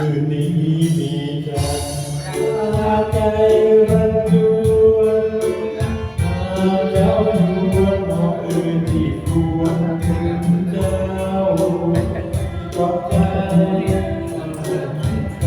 คืนนี้มีจันทราใจรันจวนหาเจ้าชวนน้องอื่นที่ควรถึงเจ้าขอบใจใจ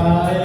Bye.